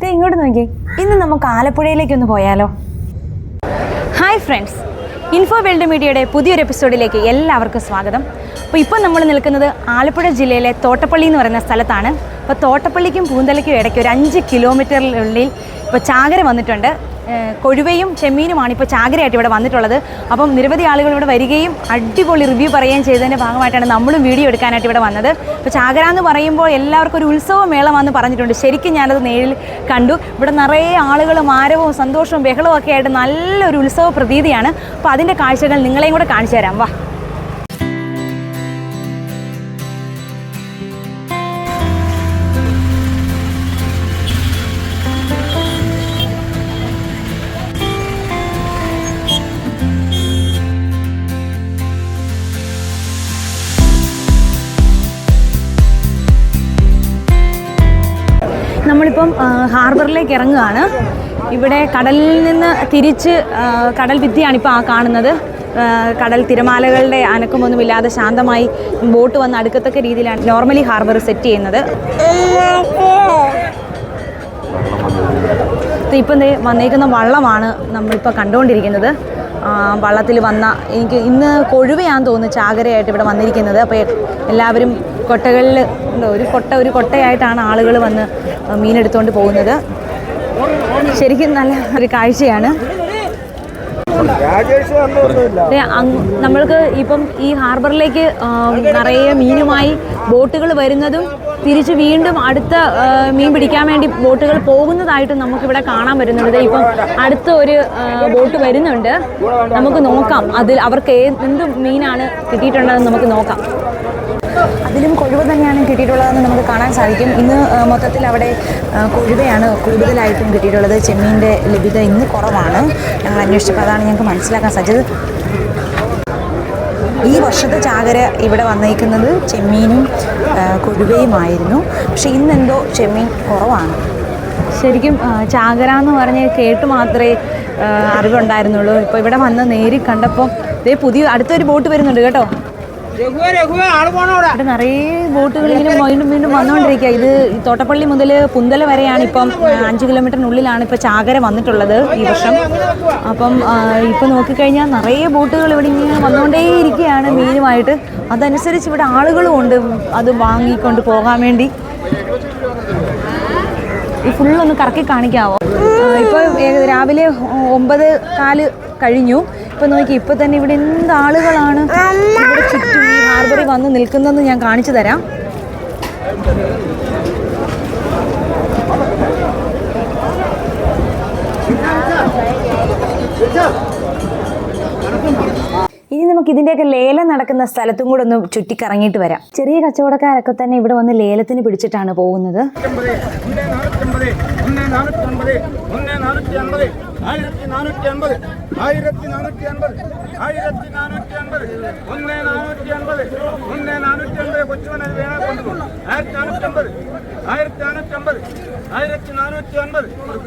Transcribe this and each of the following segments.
ദേ ഇങ്ങോട്ട് നോക്കി ഇന്ന് നമുക്ക് ആലപ്പുഴയിലേക്ക് ഒന്ന് പോയാലോ? Hi friends. ഇൻഫോ വേൾഡ് മീഡിയയുടെ പുതിയൊരു എപ്പിസോഡിലേക്ക് എല്ലാവർക്കും സ്വാഗതം. അപ്പോൾ ഇപ്പോൾ നമ്മൾ നിൽക്കുന്നത് ആലപ്പുഴ ജില്ലയിലെ തോട്ടപ്പള്ളി എന്ന് പറയുന്ന സ്ഥലത്താണ്. അപ്പോൾ തോട്ടപ്പള്ളിക്കും പൂന്തലയ്ക്കും ഇടയ്ക്ക് ഒരു അഞ്ച് കിലോമീറ്ററിനുള്ളിൽ ഇപ്പോൾ ചാകര വന്നിട്ടുണ്ട്. കൊഴുവയും ചെമ്മീനുമാണ് ഇപ്പോൾ ചാകരയായിട്ട് ഇവിടെ വന്നിട്ടുള്ളത്. അപ്പം നിരവധി ആളുകൾ ഇവിടെ വരികയും അടിപൊളി റിവ്യൂ പറയുകയും ചെയ്തതിന്റെ ഭാഗമായിട്ടാണ് നമ്മളും വീഡിയോ എടുക്കാനായിട്ട് ഇവിടെ വന്നത്. അപ്പോൾ ചാകര എന്ന് പറയുമ്പോൾ എല്ലാവർക്കും ഒരു ഉത്സവ മേളമാണെന്ന് പറഞ്ഞിട്ടുണ്ട്. ശരിക്കും ഞാനത് നേരിൽ കണ്ടു. ഇവിടെ നിറയെ ആളുകളും ആരവവും സന്തോഷവും ബഹളവും ഒക്കെ ആയിട്ട് നല്ലൊരു ഉത്സവ പ്രതീതിയാണ്. അപ്പോൾ അതിന്റെ കാഴ്ചകൾ നിങ്ങളെയും കൂടെ കാണിച്ചു തരാം. വാ. നമ്മളിപ്പം ഹാർബറിലേക്ക് ഇറങ്ങുകയാണ്. ഇവിടെ കടലിൽ നിന്ന് തിരിച്ച് കടൽ ഭിത്തിയാണ് ഇപ്പോൾ ആ കാണുന്നത്. കടൽ തിരമാലകളുടെ അനക്കമൊന്നുമില്ലാതെ ശാന്തമായി ബോട്ട് വന്ന് അടുക്കത്തക്ക രീതിയിലാണ് നോർമലി ഹാർബർ സെറ്റ് ചെയ്യുന്നത്. ഇപ്പം വന്നേക്കുന്ന വള്ളമാണ് നമ്മളിപ്പോൾ കണ്ടുകൊണ്ടിരിക്കുന്നത്. വള്ളത്തിൽ വന്ന എനിക്ക് ഇന്ന് കൊഴുവയാന്ന് തോന്നുന്നു ചാകരയായിട്ട് ഇവിടെ വന്നിരിക്കുന്നത്. അപ്പോൾ എല്ലാവരും കൊട്ടകളിൽ ഒരു കൊട്ട ഒരു കൊട്ടയായിട്ടാണ് ആളുകൾ വന്ന് മീനെടുത്തുകൊണ്ട് പോകുന്നത്. ശരിക്കും നല്ല ഒരു കാഴ്ചയാണ്. നമ്മൾക്ക് ഇപ്പം ഈ ഹാർബറിലേക്ക് നിറയെ മീനുമായി ബോട്ടുകൾ വരുന്നതും തിരിച്ച് വീണ്ടും അടുത്ത മീൻ പിടിക്കാൻ വേണ്ടി ബോട്ടുകൾ പോകുന്നതായിട്ടും നമുക്കിവിടെ കാണാൻ പറ്റുന്നുണ്ട്. ഇപ്പം അടുത്ത ഒരു ബോട്ട് വരുന്നുണ്ട്. നമുക്ക് നോക്കാം. അതിൽ അവർക്ക് എന്ത് മീനാണ് കിട്ടിയിട്ടുണ്ടെന്ന് നമുക്ക് നോക്കാം. അതിലും കൊഴുവ തന്നെയാണ് കിട്ടിയിട്ടുള്ളതെന്ന് നമുക്ക് കാണാൻ സാധിക്കും. ഇന്ന് മൊത്തത്തിൽ അവിടെ കൊഴുവയാണ് കൂടുതലായിട്ടും കിട്ടിയിട്ടുള്ളത്. ചെമ്മീന്റെ ലഭ്യത ഇന്ന് കുറവാണ്. ഞങ്ങൾ അന്വേഷിച്ചപ്പോൾ അതാണ് ഞങ്ങൾക്ക് മനസ്സിലാക്കാൻ സാധിച്ചത്. ഈ വർഷത്തെ ചാകര ഇവിടെ വന്നേക്കുന്നത് ചെമ്മീനും കൊഴുവയുമായിരുന്നു. പക്ഷേ ഇന്നെന്തോ ചെമ്മീൻ കുറവാണ്. ശരിക്കും ചാകര എന്ന് പറഞ്ഞ് കേട്ട് മാത്രമേ അറിവുണ്ടായിരുന്നുള്ളൂ. ഇപ്പോൾ ഇവിടെ വന്ന് നേരി കണ്ടപ്പോൾ ഇതേ പുതിയ അടുത്തൊരു ബോട്ട് വരുന്നുണ്ട് കേട്ടോ. നിറയെ ബോട്ടുകൾ ഇങ്ങനെ വീണ്ടും വീണ്ടും വന്നുകൊണ്ടിരിക്കുക. ഇത് തോട്ടപ്പള്ളി മുതൽ പുന്തല വരെയാണ് ഇപ്പം അഞ്ച് കിലോമീറ്ററിനുള്ളിലാണ് ഇപ്പം ചാകര വന്നിട്ടുള്ളത് ഈ വർഷം. അപ്പം ഇപ്പം നോക്കിക്കഴിഞ്ഞാൽ നിറയെ ബോട്ടുകൾ ഇവിടെ ഇങ്ങനെ വന്നുകൊണ്ടേയിരിക്കുകയാണ് മീനുമായിട്ട് അതനുസരിച്ച് ഇവിടെ ആളുകളും ഉണ്ട്. അത് വാങ്ങിക്കൊണ്ട് പോകാൻ വേണ്ടി. ഫുള്ളൊന്ന് കറക്കി കാണിക്കാവോ? ഇപ്പോൾ രാവിലെ ഒമ്പത് കാൽ കഴിഞ്ഞു. ഇപ്പം നോക്കി ഇപ്പം തന്നെ ഇവിടെ എന്ത് ആളുകളാണ്? ഇവിടെ ചുറ്റും ഈ ഹാർബറിൽ വന്ന് നിൽക്കുന്നതെന്ന് ഞാൻ കാണിച്ചു തരാം. ഇനി നമുക്ക് ഇതിന്റെയൊക്കെ ലേലം നടക്കുന്ന സ്ഥലത്തും കൂടെ ഒന്ന് ചുറ്റിക്കറങ്ങിയിട്ട് വരാം. ചെറിയ കച്ചവടക്കാരൊക്കെ തന്നെ ഇവിടെ വന്ന് ലേലത്തിന് പിടിച്ചിട്ടാണ് പോകുന്നത്. ആയിരത്തി നാനൂറ്റി അമ്പത് ആയിരത്തി നാനൂറ്റി അമ്പത് ആയിരത്തി നാനൂറ്റി അമ്പത് ഒന്ന് നാനൂറ്റി അമ്പത് ഒന്ന് നാനൂറ്റി അമ്പത് കൊച്ചുവനെ വേണേ കൊണ്ടുപോകും. ആയിരത്തി നാനൂറ്റി ആയിരത്തി നാനൂറ്റി ആയിരത്തി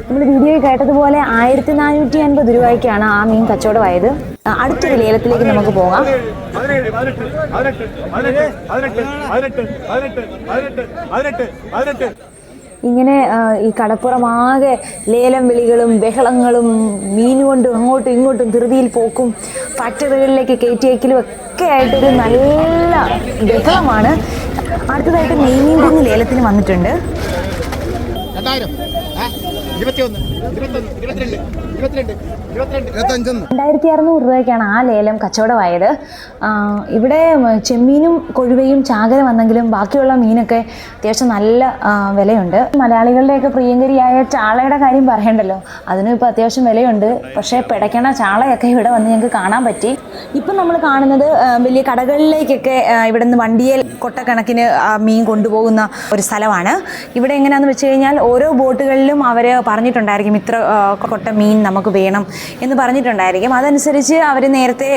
നമ്മൾ കേട്ടതുപോലെ ആയിരത്തി നാനൂറ്റി അൻപത് രൂപയ്ക്കാണ് ആ മീൻ കച്ചവടമായത് അടുത്തൊരു ലേലത്തിലേക്ക് നമുക്ക് പോകാം. പതിനേഴ് പതിനെട്ട് പതിനെട്ട് പതിനെട്ട് പതിനെട്ട് പതിനെട്ട് പതിനെട്ട് പതിനെട്ട് പതിനെട്ട്. ഇങ്ങനെ ഈ കടപ്പുറമാകെ ലേലം വിളികളും ബഹളങ്ങളും മീൻ കൊണ്ടും അങ്ങോട്ടും ഇങ്ങോട്ടും ധൃതിയിൽ പോക്കും ഫാക്ടറികളിലേക്ക് കയറ്റിയേക്കലും ഒക്കെ ആയിട്ടൊരു നല്ല ബഹളമാണ്. അടുത്തതായിട്ട് മീൻ കുഞ്ഞ് ലേലത്തിന് വന്നിട്ടുണ്ട്. രണ്ടായിരം. ഇരുപത്തിയൊന്ന്. രണ്ടായിരത്തി അറുന്നൂറ് രൂപയ്ക്കാണ് ആ ലേലം കച്ചവടമായത്. ഇവിടെ ചെമ്മീനും കൊഴുവയും ചാകര വന്നെങ്കിലും ബാക്കിയുള്ള മീനൊക്കെ അത്യാവശ്യം നല്ല വിലയുണ്ട്. മലയാളികളുടെയൊക്കെ പ്രിയങ്കരിയായ ചാളയുടെ കാര്യം പറയണ്ടല്ലോ. അതിനും ഇപ്പോൾ അത്യാവശ്യം വിലയുണ്ട്. പക്ഷേ പിടയ്ക്കണ ചാളയൊക്കെ ഇവിടെ വന്ന് ഞങ്ങൾക്ക് കാണാൻ പറ്റി. ഇപ്പം നമ്മൾ കാണുന്നത് വലിയ കടകളിലേക്കൊക്കെ ഇവിടെ നിന്ന് വണ്ടിയിൽ കൊട്ടക്കണക്കിന് മീൻ കൊണ്ടുപോകുന്ന ഒരു സ്ഥലമാണ്. ഇവിടെ എങ്ങനെയാണെന്ന് വെച്ച് കഴിഞ്ഞാൽ ഓരോ ബോട്ടുകളിലും അവർ പറഞ്ഞിട്ടുണ്ടായിരിക്കും ഇത്ര കൊട്ട മീൻ നമുക്ക് വേണം എന്ന് പറഞ്ഞിട്ടുണ്ടായിരിക്കും. അതനുസരിച്ച് അവർ നേരത്തെ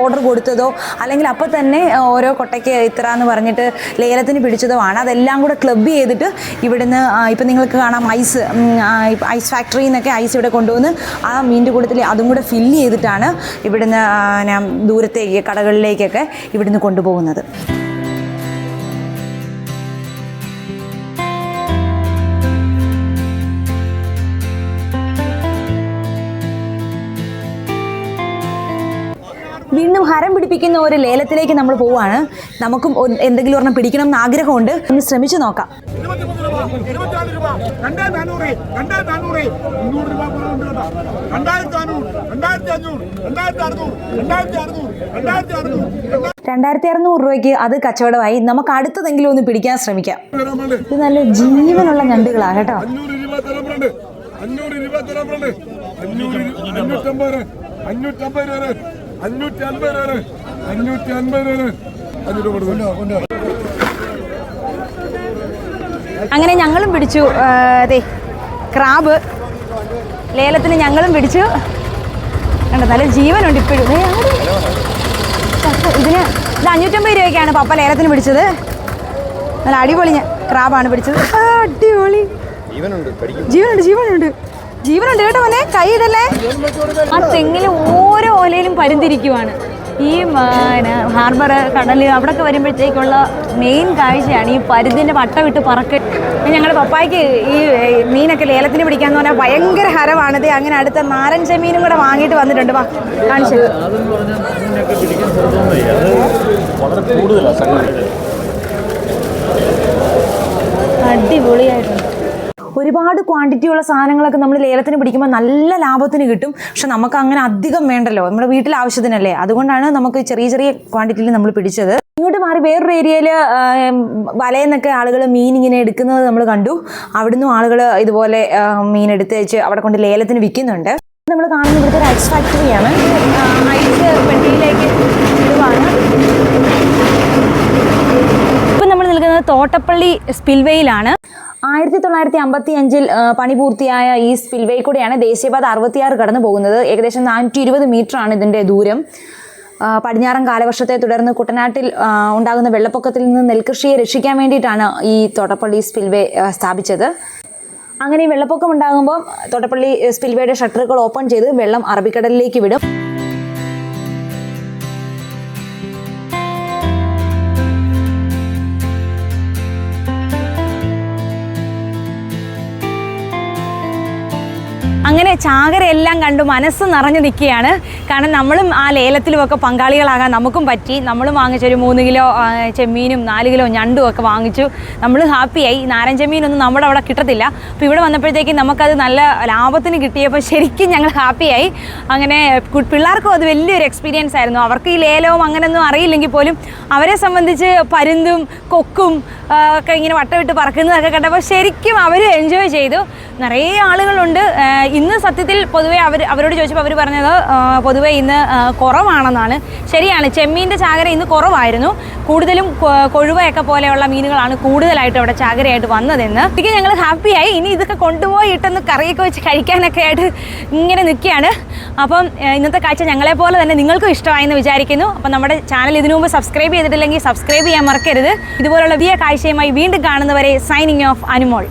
ഓർഡർ കൊടുത്തതോ അല്ലെങ്കിൽ അപ്പോൾ തന്നെ ഓരോ കൊട്ടയ്ക്ക് ഇത്ര എന്ന് പറഞ്ഞിട്ട് ലേലത്തിന് പിടിച്ചതോ ആണ് അതെല്ലാം കൂടെ ക്ലബ് ചെയ്തിട്ട് ഇവിടുന്ന് ഇപ്പം നിങ്ങൾക്ക് കാണാം ഐസ് ഐസ് ഫാക്ടറിയിൽ നിന്നൊക്കെ ഐസ് ഇവിടെ കൊണ്ടുവന്ന് ആ മീന്റെ കൂട്ടത്തിൽ അതും കൂടെ ഫില്ല് ചെയ്തിട്ടാണ് ഇവിടുന്ന് ദൂരത്തേക്ക് കടകളിലേക്കൊക്കെ ഇവിടുന്ന് കൊണ്ടുപോകുന്നത്. ഹരം പിടിപ്പിക്കുന്ന ഒരു ലേലത്തിലേക്ക് നമ്മൾ പോവാണ്. നമുക്കും എന്തെങ്കിലും ഒരെണ്ണം പിടിക്കണം എന്ന് ആഗ്രഹമുണ്ട്. ഒന്ന് ശ്രമിച്ചു നോക്കാം. രണ്ടായിരത്തി അറുന്നൂറ് രൂപയ്ക്ക് അത് കച്ചവടമായി. നമുക്ക് അടുത്തതെങ്കിലും ഒന്ന് പിടിക്കാൻ ശ്രമിക്കാം. ഇത് നല്ല ജീവനുള്ള ഞണ്ടുകളാണ് കേട്ടോ. അഞ്ഞൂറ് രൂപ അഞ്ഞൂറ് അഞ്ഞൂറ്റമ്പത് അഞ്ഞൂറ്റമ്പത് രൂപ അഞ്ഞൂറ്റി അൻപത് രൂപ അഞ്ഞൂറ്റി അൻപത് രൂപ അഞ്ഞൂറ് അങ്ങനെ ഞങ്ങളും പിടിച്ചു അതെ ദേ ക്രാബ്. ലേലത്തിന് ഞങ്ങളും പിടിച്ചു. കണ്ടോ നല്ല ജീവനുണ്ട് ഇപ്പോഴും. ഇതിന് ഇത് അഞ്ഞൂറ്റമ്പത് രൂപയ്ക്കാണ് പപ്പ ലേലത്തിന് പിടിച്ചത്. നല്ല അടിപൊളി ക്രാബാണ് പിടിച്ചത്. അടിപൊളി. ജീവനുണ്ട് ജീവനുണ്ട് ജീവനുണ്ട്. കേട്ടോ മോനെ. കൈ ഇടല്ലേ ആ തെങ്ങിൽ ഓരോ ഓലയിലും പരുന്തിരിക്കുവാണ്. ഈ ഹാർബർ കടൽ അവിടെയൊക്കെ വരുമ്പോഴത്തേക്കുള്ള മെയിൻ കാഴ്ചയാണ് ഈ പരുന്തിന്റെ വട്ട വിട്ട് പറക്ക്. ഞങ്ങളുടെ പപ്പായ്ക്ക് ഈ മീനൊക്കെ ലേലത്തിന് പിടിക്കാന്ന് പറഞ്ഞാൽ ഭയങ്കര ഹരമാണിത് അങ്ങനെ അടുത്ത നാരഞ്ച മീനും കൂടെ വാങ്ങിയിട്ട് വന്നിട്ടുണ്ട്. വാ കാണിച്ചു അതെന്ന് പറഞ്ഞാൽ മീനൊക്കെ പിടിക്കാൻ ശ്രദ്ധമൊന്നുമില്ല അത് വളരെ കൂടുതലാണ് സംഗതി അടിപൊളിയായിട്ടുണ്ട് ഒരുപാട് ക്വാണ്ടിറ്റി ഉള്ള സാധനങ്ങളൊക്കെ നമ്മൾ ലേലത്തിന് പിടിക്കുമ്പോൾ നല്ല ലാഭത്തിന് കിട്ടും. പക്ഷെ നമുക്ക് അങ്ങനെ അധികം വേണ്ടല്ലോ. നമ്മുടെ വീട്ടിൽ ആവശ്യത്തിനല്ലേ. അതുകൊണ്ടാണ് നമുക്ക് ചെറിയ ചെറിയ ക്വാണ്ടിറ്റിയിൽ നമ്മൾ പിടിച്ചത്. ഇങ്ങോട്ട് മാറി വേറൊരു ഏരിയയിൽ വലയെന്നൊക്കെ ആളുകൾ മീൻ ഇങ്ങനെ എടുക്കുന്നത് നമ്മൾ കണ്ടു. അവിടുന്ന് ആളുകൾ ഇതുപോലെ മീൻ എടുത്ത് വെച്ച് അവിടെ കൊണ്ട് ലേലത്തിന് വിൽക്കുന്നുണ്ട്. നമ്മൾ കാണുന്ന ഇവിടുത്തെ ഒരു ഐസ് ഫാക്ടറിയാണ് ഐസ് പെട്ടിയിലേക്ക് ഇടുവാണ്. ഇപ്പം നമ്മൾ നിൽക്കുന്നത് തോട്ടപ്പള്ളി സ്പിൽവേയിലാണ് ആയിരത്തി തൊള്ളായിരത്തി അമ്പത്തി അഞ്ചിൽ പണി പൂർത്തിയായ ഈ സ്പിൽവേ കൂടെയാണ് ദേശീയപാത അറുപത്തിയാറ് കടന്നു പോകുന്നത് ഏകദേശം നാനൂറ്റി ഇരുപത് ആണ് ഇതിന്റെ ദൂരം പടിഞ്ഞാറൻ കാലവർഷത്തെ തുടർന്ന് കുട്ടനാട്ടിൽ ഉണ്ടാകുന്ന വെള്ളപ്പൊക്കത്തിൽ നിന്ന് നെൽകൃഷിയെ രക്ഷിക്കാൻ വേണ്ടിയിട്ടാണ് ഈ തോട്ടപ്പള്ളി സ്പിൽവേ സ്ഥാപിച്ചത്. അങ്ങനെ വെള്ളപ്പൊക്കം ഉണ്ടാകുമ്പോൾ തോട്ടപ്പള്ളി സ്പിൽവേയുടെ ഷട്ടറുകൾ ഓപ്പൺ ചെയ്ത് വെള്ളം അറബിക്കടലിലേക്ക് വിടും. അങ്ങനെ ചാകരയെല്ലാം കണ്ട് മനസ്സ് നിറഞ്ഞു നിൽക്കുകയാണ്. കാരണം നമ്മളും ആ ലേലത്തിലുമൊക്കെ പങ്കാളികളാകാൻ നമുക്കും പറ്റി. നമ്മളും വാങ്ങിച്ചൊരു മൂന്ന് കിലോ ചെമ്മീനും നാല് കിലോ ഞണ്ടും ഒക്കെ വാങ്ങിച്ചു. നമ്മൾ ഹാപ്പിയായി. നാരൻ ചെമ്മീനൊന്നും നമ്മുടെ അവിടെ കിട്ടത്തില്ല. അപ്പോൾ ഇവിടെ വന്നപ്പോഴത്തേക്കും നമുക്കത് നല്ല ലാഭത്തിന് കിട്ടിയപ്പോൾ ശരിക്കും ഞങ്ങൾ ഹാപ്പിയായി. അങ്ങനെ പിള്ളേർക്കും അത് വലിയൊരു എക്സ്പീരിയൻസ് ആയിരുന്നു. അവർക്ക് ഈ ലേലവും അങ്ങനെയൊന്നും അറിയില്ലെങ്കിൽ പോലും അവരെ സംബന്ധിച്ച് പരുന്തും കൊക്കും ഒക്കെ ഇങ്ങനെ വട്ടമിട്ട് പറക്കുന്നതൊക്കെ കണ്ടപ്പോൾ ശരിക്കും അവർ എൻജോയ് ചെയ്തു. നിറയെ ആളുകളുണ്ട്. ഇന്ന് സത്യത്തിൽ പൊതുവേ അവർ അവരോട് ചോദിച്ചപ്പോൾ അവർ പറഞ്ഞത് പൊതുവേ ഇന്ന് കുറവാണെന്നാണ്. ശരിയാണ് ചെമ്മീന്റെ ചാകര ഇന്ന് കുറവായിരുന്നു. കൂടുതലും കൊഴുവയൊക്കെ പോലെയുള്ള മീനുകളാണ് കൂടുതലായിട്ട് അവിടെ ചാകരയായിട്ട് വന്നതെന്ന്. ശരിക്കും ഞങ്ങൾ ഹാപ്പിയായി ഇനി ഇതൊക്കെ കൊണ്ടുപോയി ഇട്ടൊന്ന് കറിയൊക്കെ വെച്ച് കഴിക്കാനൊക്കെ ആയിട്ട് ഇങ്ങനെ നിൽക്കുകയാണ്. അപ്പം ഇന്നത്തെ കാഴ്ച ഞങ്ങളെപ്പോലെ തന്നെ നിങ്ങൾക്കും ഇഷ്ടമായെന്ന് വിചാരിക്കുന്നു. അപ്പം നമ്മുടെ ചാനൽ ഇതിനു മുമ്പ് സബ്സ്ക്രൈബ് ചെയ്തിട്ടില്ലെങ്കിൽ സബ്സ്ക്രൈബ് ചെയ്യാൻ മറക്കരുത്. ഇതുപോലുള്ള വലിയ കാഴ്ചയുമായി വീണ്ടും കാണുന്നവരെ സൈനിങ് ഓഫ് അനുമോൾ.